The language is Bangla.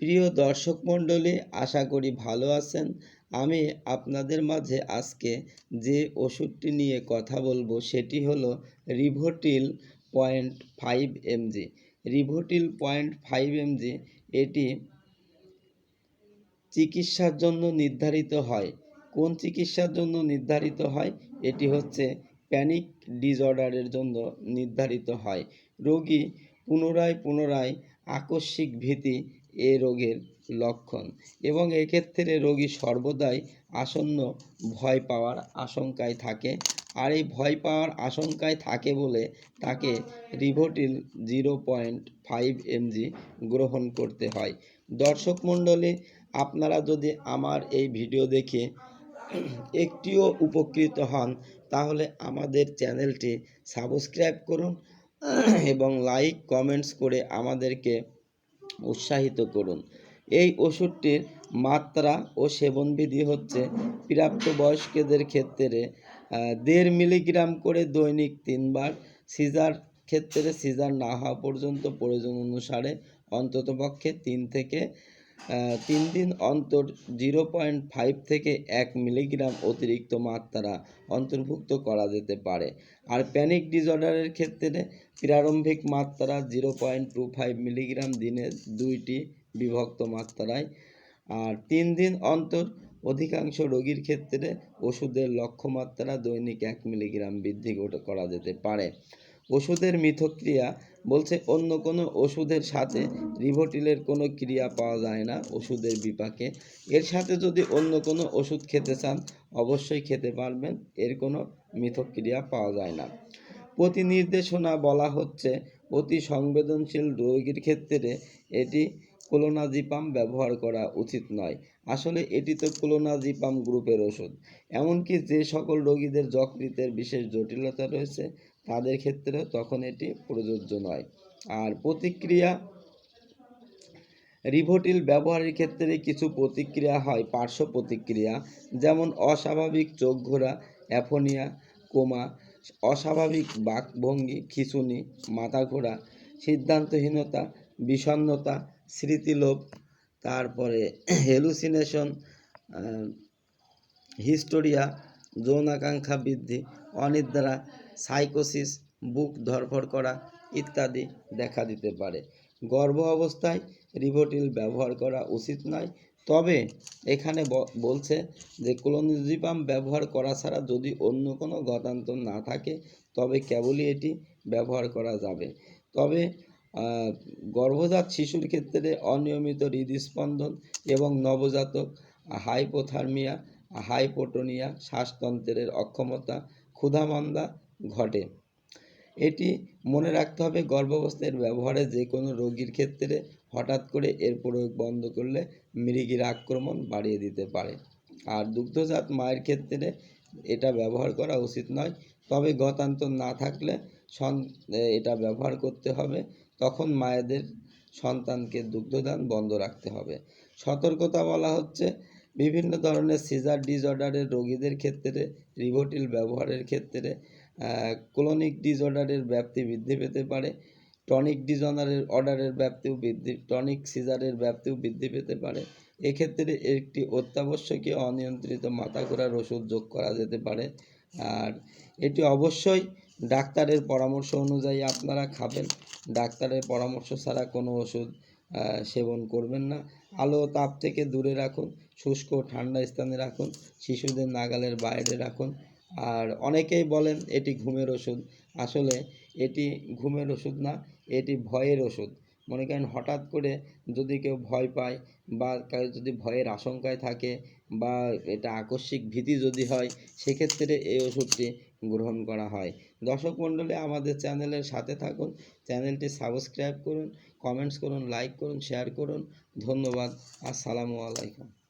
প্রিয় দর্শক মণ্ডলী, আশা করি ভালো আছেন। আমি আপনাদের মাঝে আজকে যে ওষুধটি নিয়ে কথা বলব সেটি হলো Rivotril point five MG Rivotril point five MG এটি চিকিৎসার জন্য নির্ধারিত হয়। কোন চিকিৎসার জন্য নির্ধারিত হয়? এটি হচ্ছে প্যানিক ডিসঅর্ডারের জন্য নির্ধারিত হয়। রোগী পুনরায় পুনরায় আকস্মিক ভীতি এ রোগের লক্ষণ এবং এক্ষেত্রে রোগী সর্বদাই আসন্ন ভয় পাওয়ার আশঙ্কায় থাকে। আর এই ভয় পাওয়ার আশঙ্কায় থাকে বলে তাকে Rivotril zero point five MG গ্রহণ করতে হয়। দর্শক মণ্ডলী, আপনারা যদি আমার এই ভিডিও দেখে একটিও উপকৃত হন, তাহলে আমাদের চ্যানেলটি সাবস্ক্রাইব করুন এবং লাইক, কমেন্টস করে আমাদেরকে উৎসাহিত করুন। এই ওষুধটির মাত্রা ও সেবনবিধি হচ্ছে প্রাপ্তবয়স্কদের ক্ষেত্রে দেড় মিলিগ্রাম করে দৈনিক তিনবার, সিজার ক্ষেত্রে সিজার না হওয়া পর্যন্ত প্রয়োজন অনুসারে অন্ততপক্ষে তিন থেকে তিন দিন অন্তর জিরো পয়েন্ট ফাইভ থেকে এক মিলিগ্রাম অতিরিক্ত মাত্রা অন্তর্ভুক্ত করা যেতে পারে। আর প্যানিক ডিসঅর্ডারের ক্ষেত্রে প্রারম্ভিক মাত্রা zero point two five milligram দিনে দুইটি বিভক্ত মাত্রায়। আর তিন দিন অন্তর অধিকাংশ রোগীর ক্ষেত্রে ওষুধের লক্ষ্যমাত্রা দৈনিক এক মিলিগ্রাম বৃদ্ধি করা যেতে পারে। ওষুধের মিথক্রিয়া বলছে অন্য কোনো ওষুধের সাথে রিভোটিলের কোনো ক্রিয়া পাওয়া যায় না ওষুধের বিপাকে। এর সাথে যদি অন্য কোনো ওষুধ খেতে চান, অবশ্যই খেতে পারবেন, এর কোনো মিথক্রিয়া পাওয়া যায় না। প্রতি নির্দেশনা বলা হচ্ছে, অতি সংবেদনশীল রোগীর ক্ষেত্রে এটি কোলোনাজিপাম ব্যবহার করা উচিত নয়। আসলে এটি তো কোলোনাজিপাম গ্রুপের ওষুধ। এমনকি যে সকল রোগীদের যকৃতের বিশেষ জটিলতা রয়েছে, তাদের ক্ষেত্রেও তখন এটি প্রযোজ্য নয়। আর প্রতিক্রিয়া রিভোটিল ব্যবহারের ক্ষেত্রে কিছু প্রতিক্রিয়া হয়, পার্শ্ব প্রতিক্রিয়া, যেমন অস্বাভাবিক চোখ ঘোরা অ্যাফোনিয়া কোমা, অস্বাভাবিক বাকভঙ্গি, খিঁচুনি, মাথা ঘোরা, সিদ্ধান্তহীনতা, বিষণ্ণতা স্মৃতিলোপ, তারপরে হেলুসিনেশন হিস্টোরিয়া যৌনাকাঙ্ক্ষা বৃদ্ধি, অনিদ্রা সাইকোসিস বুক ধরফর করা ইত্যাদি দেখা দিতে পারে। গর্ভ অবস্থায় রিভোটিল ব্যবহার করা উচিত নয়। তবে এখানে বলছে যে ক্লোনিজিপাম ব্যবহার করা ছাড়া যদি অন্য কোনো গতান্তর না থাকে, তবে কেবলই এটি ব্যবহার করা যাবে। তবে গর্ভজাত শিশুর ক্ষেত্রে অনিয়মিত হৃদস্পন্দন এবং নবজাতক হাইপোথার্মিয়া, হাইপোটোনিয়া শ্বাসতন্ত্রের অক্ষমতা ক্ষুধামন্দা ঘটে। এটি মনে রাখতে হবে গর্ভাবস্থার ব্যবহারে যে কোনো রোগীর ক্ষেত্রে হঠাৎ করে এর প্রয়োগ বন্ধ করলে মৃগীর আক্রমণ বাড়িয়ে দিতে পারে। আর দুগ্ধজাত মায়ের ক্ষেত্রে এটা ব্যবহার করা উচিত নয়, তবে গতান্তর না থাকলে এটা ব্যবহার করতে হবে। তখন মায়েদের সন্তানকে দুগ্ধদান বন্ধ রাখতে হবে। সতর্কতা বলা হচ্ছে, বিভিন্ন ধরনের সিজার ডিসঅর্ডারের রোগীদের ক্ষেত্রে রিভোটিল ব্যবহারের ক্ষেত্রে ক্লোনিক ডিসঅর্ডারের ব্যাপ্তি বৃদ্ধি পেতে পারে। টনিক ডিসঅর্ডারের অর্ডারের ব্যাপ্তিও বৃদ্ধি টনিক সিজারের ব্যাপ্তিও বৃদ্ধি পেতে পারে। এক্ষেত্রে একটি অত্যাবশ্যকীয় অনিয়ন্ত্রিত মাথা ঘোরার ওষুধ যোগ করা যেতে পারে। আর এটি অবশ্যই ডাক্তারের পরামর্শ অনুযায়ী আপনারা খাবেন। ডাক্তারের পরামর্শ ছাড়া কোনো ওষুধ সেবন করবেন না। আলো তাপ থেকে দূরে রাখুন, শুষ্ক ঠান্ডা স্থানে রাখুন, শিশুদের নাগালের বাইরে রাখুন। আর অনেকেই বলেন, এটি ঘুমের ওষুধ। আসলে এটি ঘুমের ওষুধ না, এটি ভয়ের ওষুধ। মনে করেন, হঠাৎ করে যদি কেউ ভয় পায় বা কারও যদি ভয়ের আশঙ্কায় থাকে বা এটা আকস্মিক ভীতি যদি হয়, সেক্ষেত্রে এই ওষুধটি গ্রহণ করা হয়। দর্শক মণ্ডলী, আমাদের চ্যানেলের সাথে থাকুন, চ্যানেলটি সাবস্ক্রাইব করুন, কমেন্টস করুন, লাইক করুন, শেয়ার করুন। ধন্যবাদ, আসসালামু আলাইকুম।